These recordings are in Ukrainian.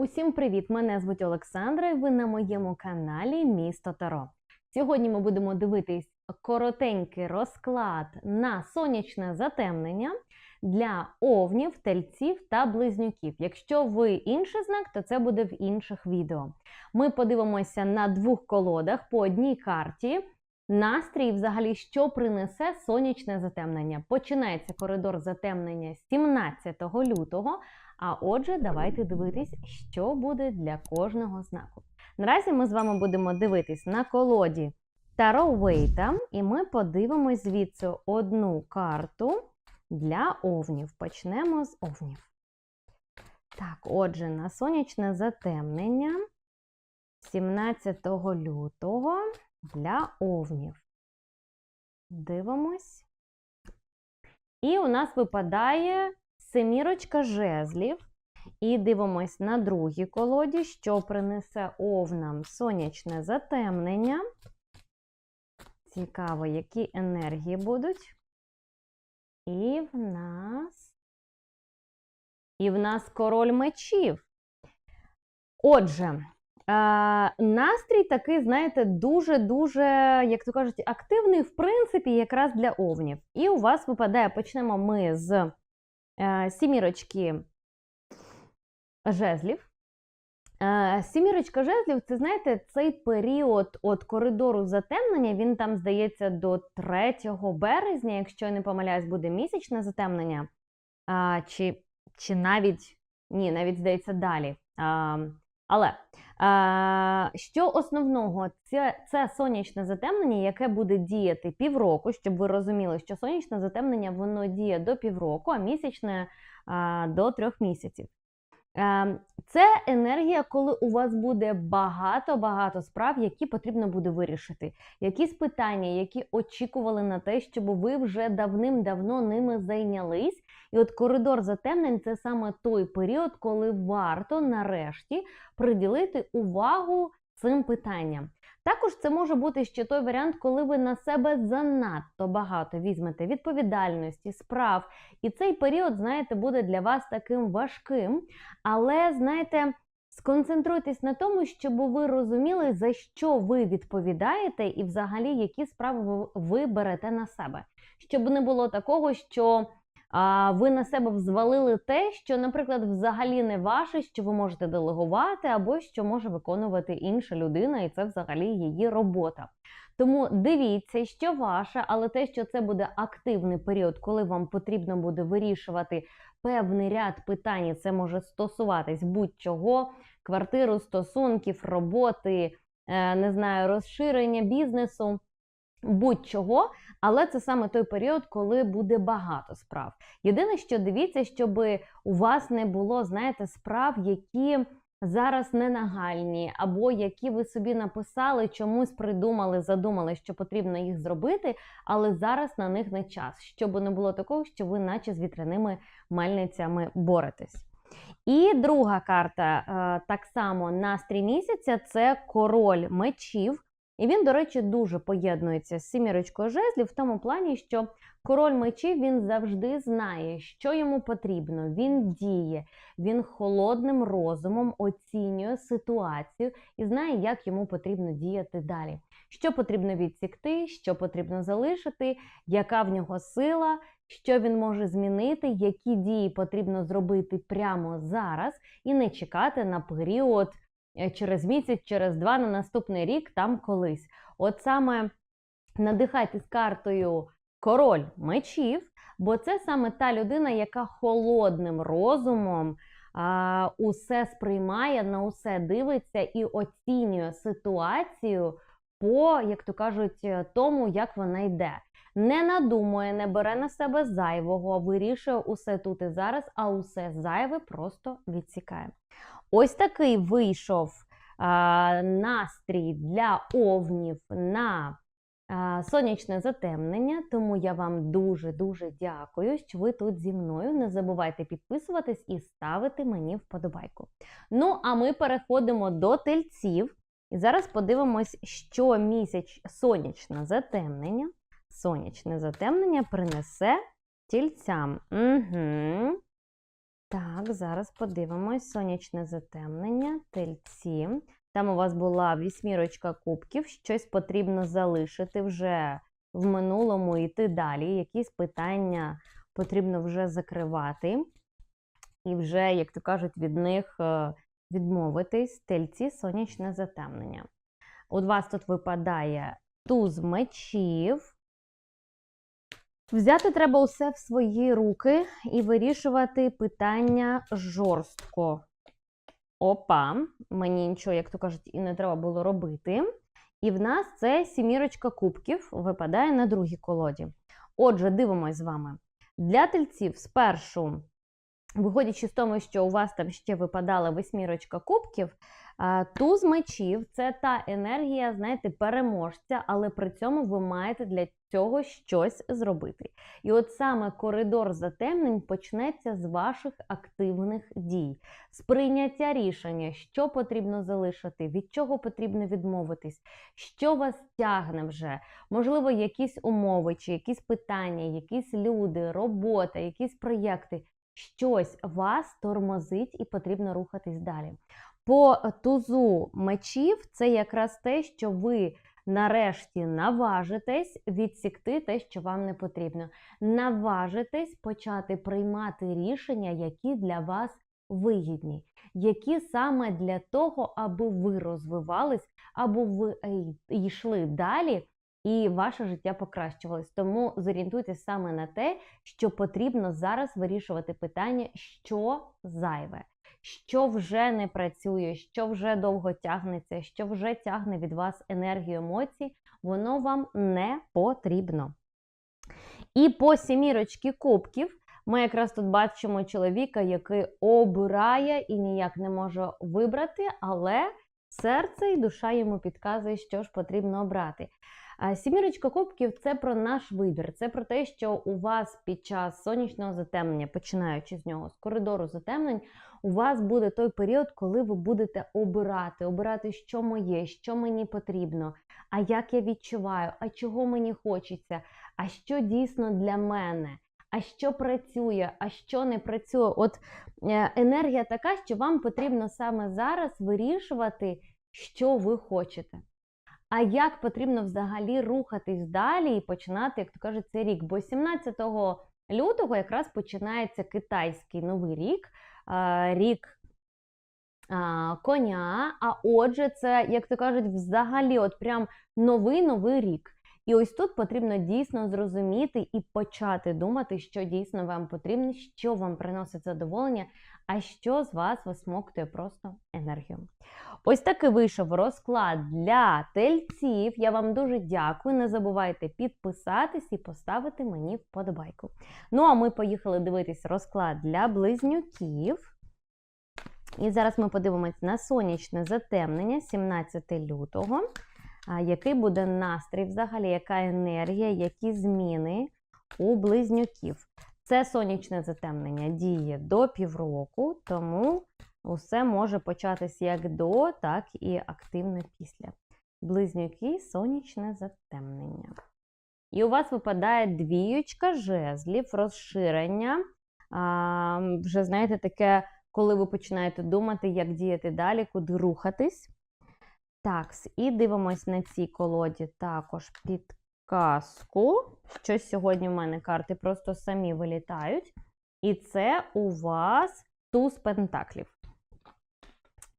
Усім привіт! Мене звуть Олександра, і ви на моєму каналі Місто Таро. Сьогодні ми будемо дивитись коротенький розклад на сонячне затемнення для овнів, тельців та близнюків. Якщо ви інший знак, то це буде в інших відео. Ми подивимося на двох колодах по одній карті. Настрій, взагалі, що принесе сонячне затемнення. Починається коридор затемнення 17 лютого. А отже, давайте дивитись, що буде для кожного знаку. Наразі ми з вами будемо дивитись на колоді Таро Вейта, і ми подивимось звідси одну карту для овнів. Почнемо з овнів. Так, отже, на сонячне затемнення 17 лютого для овнів. Дивимось. І у нас випадає семірочка жезлів. І дивимось на другій колоді, що принесе овнам сонячне затемнення. Цікаво, які енергії будуть. І в нас. І в нас король мечів. Отже, настрій такий, знаєте, дуже-дуже, як то кажуть, активний, в принципі, якраз для овнів. І у вас випадає, почнемо ми з сімірочки жезлів. Е, Сімірочка жезлів, це знаєте, цей період от коридору затемнення, він там, здається, до 3 березня, якщо я не помиляюсь, буде місячне затемнення. Чи чи навіть ні, навіть здається, далі. Але е, що основного, це, це сонячне затемнення, яке буде діяти півроку, щоб ви розуміли, що сонячне затемнення воно діє до півроку, а місячне е, до трьох місяців. Ем, це енергія, коли у вас буде багато-багато справ, які потрібно буде вирішити. Якісь питання, які очікували на те, щоб ви вже давним-давно ними зайнялись. І от коридор затемнень це саме той період, коли варто нарешті приділити увагу цим питанням. Також це може бути ще той варіант, коли ви на себе занадто багато візьмете відповідальності, справ. І цей період, знаєте, буде для вас таким важким. Але, знаєте, сконцентруйтесь на тому, щоб ви розуміли, за що ви відповідаєте, і взагалі які справи ви берете на себе. Щоб не було такого, що ви на себе взвалили те, що, наприклад, взагалі не ваше, що ви можете делегувати, або що може виконувати інша людина, і це взагалі її робота. Тому дивіться, що ваше, але те, що це буде активний період, коли вам потрібно буде вирішувати певний ряд питань, це може стосуватись будь-чого: квартиру, стосунків, роботи, е, не знаю, розширення бізнесу будь-чого, але це саме той період, коли буде багато справ. Єдине, що дивіться, щоб у вас не було, знаєте, справ, які зараз не нагальні, або які ви собі написали, чомусь придумали, задумали, що потрібно їх зробити, але зараз на них не час. Щоб не було такого, що ви, наче з вітряними мельницями, боретесь. І друга карта, е, так само настрій місяця це король мечів. І він, до речі, дуже поєднується з сімірочкою жезлів в тому плані, що король мечів він завжди знає, що йому потрібно. Він діє, він холодним розумом оцінює ситуацію і знає, як йому потрібно діяти далі. Що потрібно відсікти, що потрібно залишити, яка в нього сила, що він може змінити, які дії потрібно зробити прямо зараз, і не чекати на період. Е, через місяць, через два на наступний рік, там колись. От саме надихайтесь картою король мечів, бо це саме та людина, яка холодним розумом а, усе сприймає, на усе дивиться і оцінює ситуацію по, як то кажуть, е, тому, як вона йде. Не надумує, не бере на себе зайвого, вирішує усе тут і зараз, а усе зайве просто відсікає. Ось такий вийшов а, настрій для овнів на а, сонячне затемнення. Тому я вам дуже-дуже дякую, що ви тут зі мною. Не забувайте підписуватись і ставити мені вподобайку. Ну, а ми переходимо до тельців. І зараз подивимось, що місяць сонячне затемнення. Сонячне затемнення принесе тільцям. Угу. Так, зараз подивимось. Сонячне затемнення, тельці. Там у вас була вісьмірочка кубків, щось потрібно залишити вже в минулому йти далі. Якісь питання потрібно вже закривати. І вже, як то кажуть, від них е, відмовитись. Тельці сонячне затемнення. У вас тут випадає туз мечів. Взяти треба усе в свої руки і вирішувати питання жорстко. Опа, мені нічого, як то кажуть, і не треба було робити. І в нас це сімірочка кубків випадає на другій колоді. Отже, дивимось з вами. Для тельців спершу, виходячи з того, що у вас там ще випадала восьмірочка кубків, туз мечів це та енергія, знаєте, переможця, але при цьому ви маєте для цього щось зробити. І от саме коридор затемнень почнеться з ваших активних дій, з прийняття рішення, що потрібно залишити, від чого потрібно відмовитись, що вас тягне вже, можливо, якісь умови, чи якісь питання, якісь люди, робота, якісь проєкти. Щось вас тормозить і потрібно рухатись далі. По тузу мечів це якраз те, що ви нарешті наважитесь відсікти те, що вам не потрібно. Наважитесь почати приймати рішення, які для вас вигідні, які саме для того, аби ви розвивались, або ви е, йшли далі. І ваше життя покращувалось. Тому зорієнтуйтесь саме на те, що потрібно зараз вирішувати питання, що зайве, що вже не працює, що вже довго тягнеться, що вже тягне від вас енергію емоцій, воно вам не потрібно. І по сімірочці кубків ми якраз тут бачимо чоловіка, який обирає і ніяк не може вибрати, але серце і душа йому підказує, що ж потрібно обрати. Сімірочка кубків це про наш вибір, це про те, що у вас під час сонячного затемнення, починаючи з нього, з коридору затемнень, у вас буде той період, коли ви будете обирати, обирати, що моє, що мені потрібно, а як я відчуваю, а чого мені хочеться, а що дійсно для мене. А що працює, а що не працює? От е, енергія така, що вам потрібно саме зараз вирішувати, що ви хочете. А як потрібно взагалі рухатись далі і починати, як то кажуть, цей рік? Бо 17 лютого якраз починається китайський новий рік, рік коня. А отже, це, як то кажуть, взагалі, от прям новий новий рік. І ось тут потрібно дійсно зрозуміти і почати думати, що дійсно вам потрібно, що вам приносить задоволення, а що з вас висмоктує просто енергію. Ось такий вийшов розклад для тельців. Я вам дуже дякую. Не забувайте підписатись і поставити мені вподобайку. Ну, а ми поїхали дивитись розклад для близнюків. І зараз ми подивимось на сонячне затемнення 17 лютого. Який буде настрій, взагалі, яка енергія, які зміни у близнюків. Це сонячне затемнення діє до півроку, тому усе може початись як до, так і активно після. Близнюки сонячне затемнення. І у вас випадає двіючка жезлів, розширення. А, Вже, знаєте, таке, коли ви починаєте думати, як діяти далі, куди рухатись. Так, і дивимось на цій колоді також підказку. Щось сьогодні в мене карти просто самі вилітають. І це у вас туз пентаклів.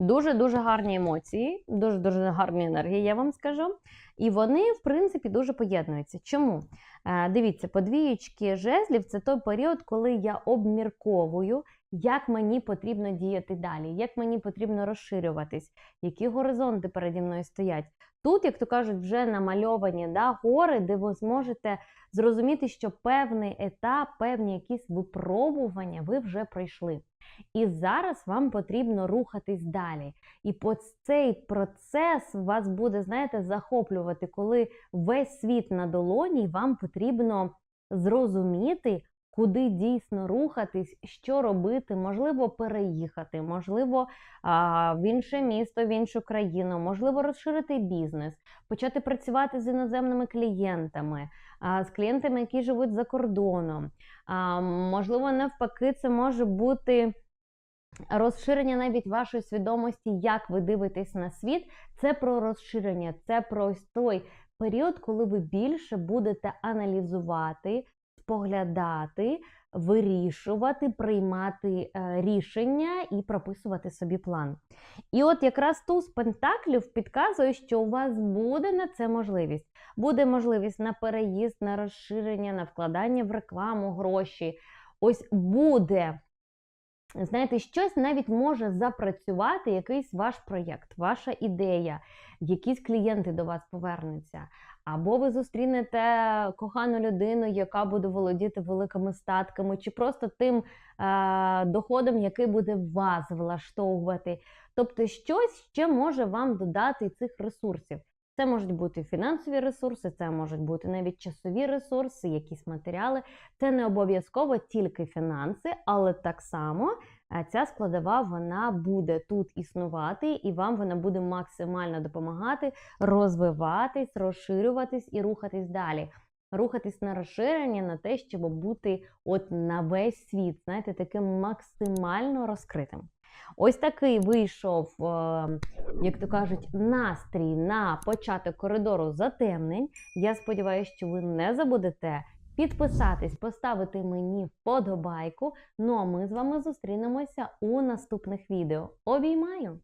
Дуже-дуже гарні емоції, дуже-дуже гарні енергії, я вам скажу. І вони, в принципі, дуже поєднуються. Чому? Е, дивіться, подвієчки жезлів це той період, коли я обмірковую, як мені потрібно діяти далі, як мені потрібно розширюватись, які горизонти переді мною стоять. Тут, як то кажуть, вже намальовані да, гори, де ви зможете зрозуміти, що певний етап, певні якісь випробування ви вже пройшли. І зараз вам потрібно рухатись далі. І цей процес вас буде, знаєте, захоплювати, коли весь світ на долоні, вам потрібно зрозуміти, куди дійсно рухатись, що робити, можливо, переїхати, можливо, в інше місто, в іншу країну, можливо, розширити бізнес, почати працювати з іноземними клієнтами, з клієнтами, які живуть за кордоном. Можливо, навпаки, це може бути. Розширення навіть вашої свідомості, як ви дивитесь на світ, це про розширення, це про той період, коли ви більше будете аналізувати, споглядати, вирішувати, приймати е, рішення і прописувати собі план. І от якраз туз пентаклів підказує, що у вас буде на це можливість. Буде можливість на переїзд, на розширення, на вкладання в рекламу, гроші. Ось буде. Знаєте, щось навіть може запрацювати, якийсь ваш проєкт, ваша ідея, якісь клієнти до вас повернуться. Або ви зустрінете кохану людину, яка буде володіти великими статками, чи просто тим е, доходом, який буде вас влаштовувати. Тобто, щось ще може вам додати цих ресурсів. Це можуть бути фінансові ресурси, це можуть бути навіть часові ресурси, якісь матеріали. Це не обов'язково тільки фінанси, але так само ця складова вона буде тут існувати, і вам вона буде максимально допомагати розвиватись, розширюватись і рухатись далі. Рухатись на розширення, на те, щоб бути от на весь світ, знаєте, таким максимально розкритим. Ось такий вийшов, е, як то кажуть, настрій на початок коридору затемнень. Я сподіваюся, що ви не забудете підписатись, поставити мені вподобайку. Ну а ми з вами зустрінемося у наступних відео. Обіймаю!